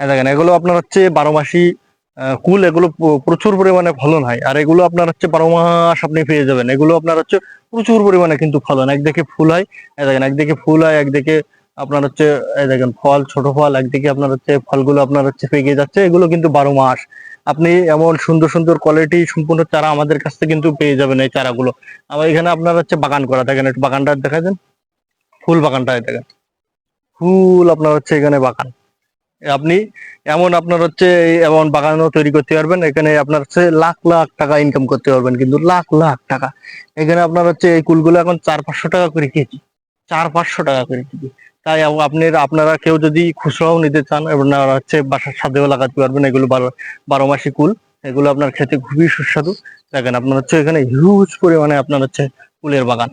দেখেন, এগুলো আপনার হচ্ছে বারো মাসি কুল, এগুলো প্রচুর পরিমাণে ফলন হয়। আর এগুলো আপনার হচ্ছে বারো মাস আপনি পেয়ে যাবেন। এগুলো আপনার হচ্ছে প্রচুর পরিমাণে কিন্তু ফলন। একদিকে ফুল হয় দেখেন, একদিকে ফুল হয়, একদিকে আপনার হচ্ছে দেখেন, ফল, ছোট ফল, একদিকে আপনার হচ্ছে ফলগুলো আপনার হচ্ছে পেকে যাচ্ছে। এগুলো কিন্তু বারো মাস। আপনি এমন সুন্দর সুন্দর কোয়ালিটি সম্পূর্ণ চারা আমাদের কাছ থেকে কিন্তু পেয়ে যাবেন এই চারাগুলো। আমার এখানে আপনার হচ্ছে বাগান করা। দেখেন, একটু বাগানটা দেখা দেন। ফুল বাগানটা দেখেন। ফুল আপনার হচ্ছে এখানে বাগান। আপনি এমন আপনার হচ্ছে এমন বাগানও তৈরি করতে পারবেন, এখানে আপনার হচ্ছে লাখ লাখ টাকা ইনকাম করতে পারবেন, কিন্তু লাখ লাখ টাকা। এখানে আপনার হচ্ছে এই কুলগুলো এখন চার পাঁচশো টাকা করে কেজি, চার পাঁচশো টাকা করে কেজি। তাই আপ- আপনি আপনারা কেউ যদি খুচরাও নিতে চান আপনারা হচ্ছে বাসার সাথেও লাগাতে পারবেন, এগুলো বারো বারো মাসি কুল, এগুলো আপনার খেতে খুবই সুস্বাদু। দেখেন, আপনার হচ্ছে এখানে হিউজ পরিমাণে আপনার হচ্ছে কুলের বাগান।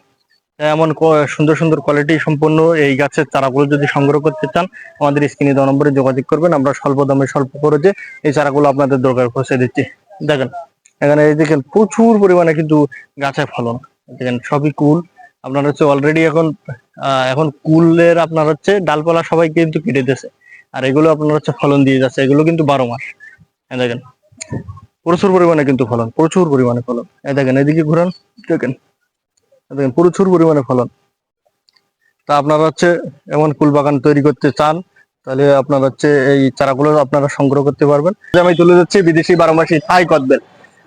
এমন সুন্দর সুন্দর কোয়ালিটি সম্পন্ন এই গাছের চারাগুলো যদি সংগ্রহ করতে চান, আমাদের স্ক্রিনে দেওয়া নম্বরে যোগাযোগ করবেন। আমরা স্বল্প দামে, স্বল্প খরচে এই চারাগুলো আপনাদের দরকার পৌঁছে দিচ্ছি। দেখেন, এখানে এই দেখেন প্রচুর পরিমাণে কিন্তু গাছে ফলন। দেখেন সবই কুল। আপনার হচ্ছে অলরেডি এখন এখন কুলের আপনার হচ্ছে ডালপালা সবাই কিন্তু কেটে দিয়েছে। আর এগুলো আপনার হচ্ছে ফলন দিয়ে যাচ্ছে। এগুলো কিন্তু বারো মাস। এই দেখেন, প্রচুর পরিমাণে কিন্তু ফলন, প্রচুর পরিমাণে ফলন। দেখেন, এদিকে ঘুরান, দেখেন। দেখেন, প্রচুর পরিমাণে ফলন। তা আপনারা হচ্ছে এমন কুল বাগান তৈরি করতে চান, তাহলে আপনার হচ্ছে এই চারাগুলো আপনারা সংগ্রহ করতে পারবেন। আমি তুলে যাচ্ছি বিদেশি বারো মাসি থাই কদবেল।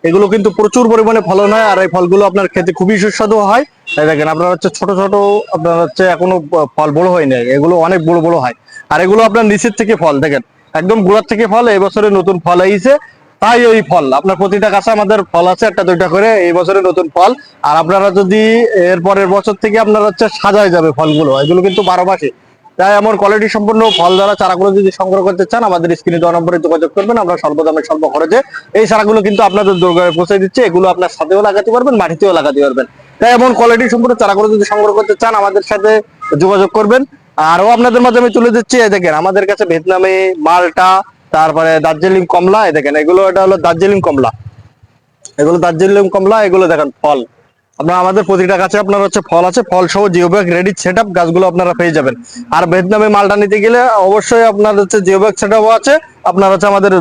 এগুলো কিন্তু প্রচুর পরিমাণে ফলন হয়, আর এই ফলগুলো আপনার খেতে খুবই সুস্বাদু হয়। তাই দেখেন, আপনার হচ্ছে ছোট ছোট, আপনার হচ্ছে এখনও ফল বড় হয় নাই, এগুলো অনেক বড় বড় হয়। আর এগুলো আপনার নিচের থেকে ফল, দেখেন, একদম গোড়ার থেকে ফল, এবছরে নতুন ফল আইছে। তাই ওই ফল। আপনার প্রতিটা গাছে আমাদের ফল আছে, একটা দুইটা করে, এই বছরে নতুন ফল। আর আপনারা যদি এর পরের বছর থেকে আপনার হচ্ছে সাজায় যাবে ফলগুলো, এগুলো কিন্তু বারো মাসে। তাই এমন কোয়ালিটি সম্পন্ন ফল দ্বারা চারাগুলো যদি সংগ্রহ করতে চান, আমাদের স্ক্রিনে দেওয়া নম্বরে যোগাযোগ করবেন, আমরা স্বল্প দামে স্বল্প খরচে এই চারাগুলো কিন্তু আপনাদের দুর্গায় পৌঁছে দিচ্ছে, এগুলো আপনার সাথেও লাগাতে পারবেন, মাটিতেও লাগাতে পারবেন। তাই এমন কোয়ালিটি সম্পন্ন চারাগুলো যদি সংগ্রহ করতে চান, আমাদের সাথে যোগাযোগ করবেন। আরও আপনাদের মাধ্যমে তুলে দিচ্ছি দেখেন, আমাদের কাছে ভিয়েতনামি মালটা তারপরে দার্জিলিং কমলা দেখেন, এগুলো এটা হলো দার্জিলিং কমলা। এগুলো দার্জিলিং কমলা, এগুলো দেখেন, ফল। আপনার আমাদের প্রতিটা গাছে আপনার হচ্ছে ফল আছে, ফল সহ geo bag ready set up গাছগুলো আপনারা পেয়ে যাবেন। আর ভিয়েতনামে মালটা নিতে গেলে অবশ্যই আপনার হচ্ছে জিও ব্যাগ সেট আছে, আপনার হচ্ছে আমাদের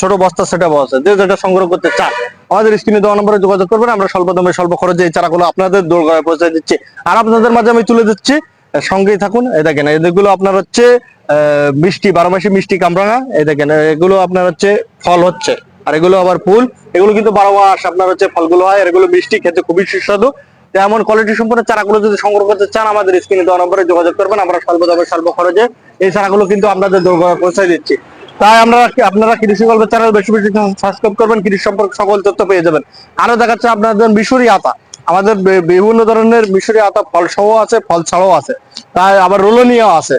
ছোট বস্তা সেট আছে। যে যেটা সংগ্রহ করতে চান, আমাদের স্ক্রিনে দেওয়া নম্বরে যোগাযোগ করবেন, আমরা স্বল্প দামে স্বল্প খরচে এই চারাগুলো আপনাদের দোরগোড়ায় পৌঁছে দিচ্ছি। আর আপনাদের মাঝে আমি তুলে দিচ্ছি সঙ্গেই থাকুন। এই দেখেন, এগুলো আপনার হচ্ছে মিষ্টি, বারো মাসি মিষ্টি কামরাঙা। এই দেখেন, এগুলো আপনার হচ্ছে ফল হচ্ছে। আর এগুলো আবার ফুল। এগুলো কিন্তু বারো মাস আপনার হচ্ছে ফলগুলো হয়। আর এগুলো মিষ্টি খেতে খুবই সুস্বাদু। এমন কোয়ালিটি সম্পন্ন চারাগুলো যদি সংগ্রহ করতে চান, আমাদের স্ক্রিনে দেওয়া নম্বরে যোগাযোগ করবেন। আমরা স্বল্প দামে, স্বল্প খরচে এই চারাগুলো কিন্তু আপনাদের দোরগোড়ায় পৌঁছে দিচ্ছি। তাই আমরা আপনারা কৃষি গল্পের চ্যানেল বেশি বেশি সাবস্ক্রাইব করবেন। কৃষি সম্পর্কে সকল তথ্য পেয়ে যাবেন। আরও দেখাচ্ছে আপনাদের মিশরি আতা। আমাদের বিভিন্ন ধরনের মিশরি আতা ফল সহ আছে ফল ছাড়াও আছে। তাই আবার রোলনিয়াও আছে।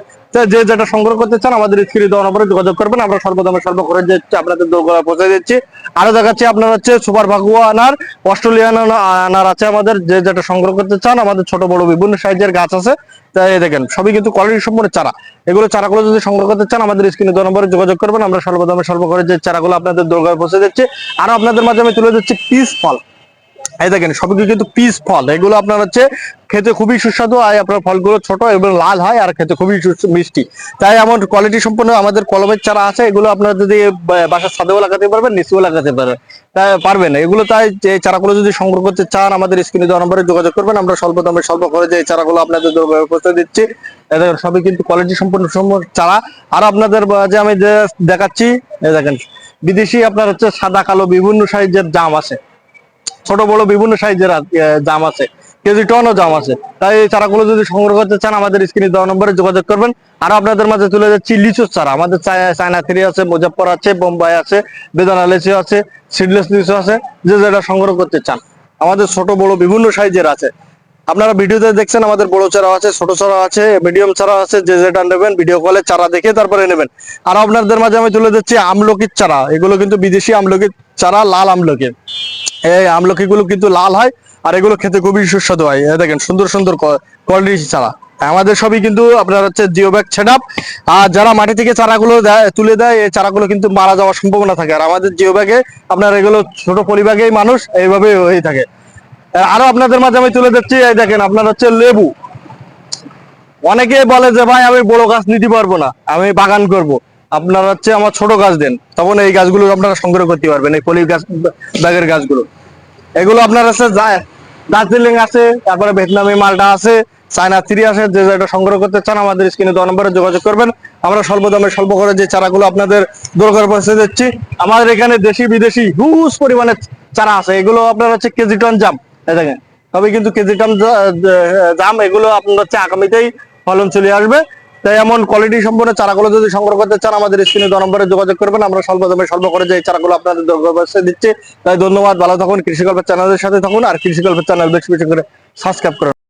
যে যেটা সংগ্রহ করতে চান, আমাদের স্ক্রিনে দেওয়া নম্বরে যোগাযোগ করবেন। আমরা সর্বদামে সর্ব করে যাচ্ছি আপনাদের দোরগোড়া পৌঁছে দিচ্ছি। আরও দেখাচ্ছি, আপনার হচ্ছে সুপার ভাগুয়া আনার, অস্ট্রেলিয়ান আনার আছে আমাদের। যে যেটা সংগ্রহ করতে চান, আমাদের ছোট, বড় বিভিন্ন সাইজের গাছ আছে। তাই দেখেন, সবই কিন্তু কোয়ালিটি সম্পূর্ণ চারা। এগুলো চারাগুলো যদি সংগ্রহ করতে চান, আমাদের স্ক্রিনে দেওয়া নম্বরে যোগাযোগ করবেন। আমরা সর্বদামে সর্ব করে যে চারাগুলো আপনাদের দোরগোড়ায় পৌঁছে দিচ্ছি। আর আপনাদের মাঝে আমি তুলে দিচ্ছি পিস ফল। এই দেখেন সবগুলো কিন্তু পিস ফল। এগুলো আপনার হচ্ছে খেতে খুবই সুস্বাদু, আর আপনার ফলগুলো ছোট এবং লাল হয়, আর খেতে খুবই মিষ্টি। তাই এমন কোয়ালিটি সম্পন্ন আমাদের কলমের চারা আছে, এগুলো আপনারা যদি বাসার ছাদেও লাগাতে পারবেন, নিচেও লাগাতে পারবেন। তাই পারবেন এগুলো তাই যে চারাগুলো যদি সংগ্রহ করতে চান, আমাদের স্ক্রিনে দেওয়া নম্বরে যোগাযোগ করবেন, আমরা স্বল্প দামে, স্বল্প করে যে চারাগুলো আপনাদের পৌঁছে দিচ্ছি। দেখেন, সবই কিন্তু কোয়ালিটি সম্পূর্ণ চারা। আর আপনাদের যে আমি দেখাচ্ছি দেখেন, বিদেশি আপনার হচ্ছে সাদা, কালো, বিভিন্ন সাইজের জাম আছে। ছোট বড় বিভিন্ন সাইজের জাম আছে। কেজি টনও জাম আছে। তাই এই চারাগুলো যদি সংগ্রহ করতে চান, আমাদের স্ক্রিনে দেওয়া নম্বরে যোগাযোগ করবেন। আর আপনাদের মাঝে তুলে যাচ্ছি লিচুর চারা। আমাদের চায়না থ্রি আছে, মুজফ্ফর আছে, বোম্বাই আছে, বেদানা লিচু আছে, সিডলেস লিচু আছে, যে যেটা সংগ্রহ করতে চান। আমাদের ছোট বড় বিভিন্ন সাইজের আছে। আপনারা ভিডিওতে দেখছেন আমাদের বড় চারা আছে, ছোট চারা আছে মিডিয়াম চারা আছে, যে যেটা নেবেন ভিডিও কলে চারা দেখে তারপরে নেবেন। আর আপনাদের মাঝে আমি তুলে দিচ্ছি আমলকির চারা। এগুলো কিন্তু বিদেশি আমলকির চারা লাল আমলকি। এই আমলকি গুলো কিন্তু লাল হয় আর এগুলো খেতে খুবই সুস্বাদু হয়। দেখেন, সুন্দর সুন্দর কোয়ালিটি চারা। আমাদের সবই কিন্তু আপনার হচ্ছে জিও ব্যাগ সেট আর যারা মাটি থেকে চারাগুলো তুলে দেয়, এই চারাগুলো কিন্তু মারা যাওয়ার সম্ভাবনা থাকে। আর আমাদের জিও ব্যাগে আপনার এগুলো ছোট পরিবাগেই মানুষ এইভাবে হয়ে থাকে। আরও আপনাদের মাঝে আমি তুলে দিচ্ছি এই দেখেন, আপনার হচ্ছে লেবু। অনেকে বলে যে, ভাই, আমি বড় গাছ নিতে পারব না, আমি বাগান করব। আপনারা হচ্ছে আমার ছোট গাছ দেন, তখন এই গাছগুলো আপনারা সংগ্রহ করতে পারবেন, এই পলি গাছ, ব্যাগের গাছগুলো। এগুলো আপনার আছে দার্জিলিং আছে, তারপরে ভিয়েতনামি মালটা আছে, চায়না থ্রি আছে, যে যেটা সংগ্রহ করতে চান আমাদের স্ক্রিনে দেওয়া নম্বরে যোগাযোগ করবেন। আমরা স্বল্প দামে, স্বল্প করে যে চারাগুলো আপনাদের দরকার পৌঁছে দিচ্ছি। আমাদের এখানে দেশি বিদেশি হিউজ পরিমাণে চারা আছে। এগুলো আপনার হচ্ছে কেজি টন জাম। দেখেন তবে কিন্তু কেজি টন জাম। এগুলো আপনার হচ্ছে আগামীতেই ফলন চলে আসবে। তাই এমন কোয়ালিটি সম্পূর্ণ চারাগুলো যদি সংগ্রহ করতে চান, আমাদের স্ক্রিনে দ নম্বরে যোগাযোগ করবেন। আমরা স্বল্প দামে স্বল্প করে যে চারাগুলো আপনাদের দরকার দিচ্ছি। তাই ধন্যবাদ, ভালো থাকুন কৃষিকল্পের চ্যানেলের সাথে থাকুন, আর কৃষিকল্পের চ্যানেল বেশি বেশি করে সাবস্ক্রাইব করুন।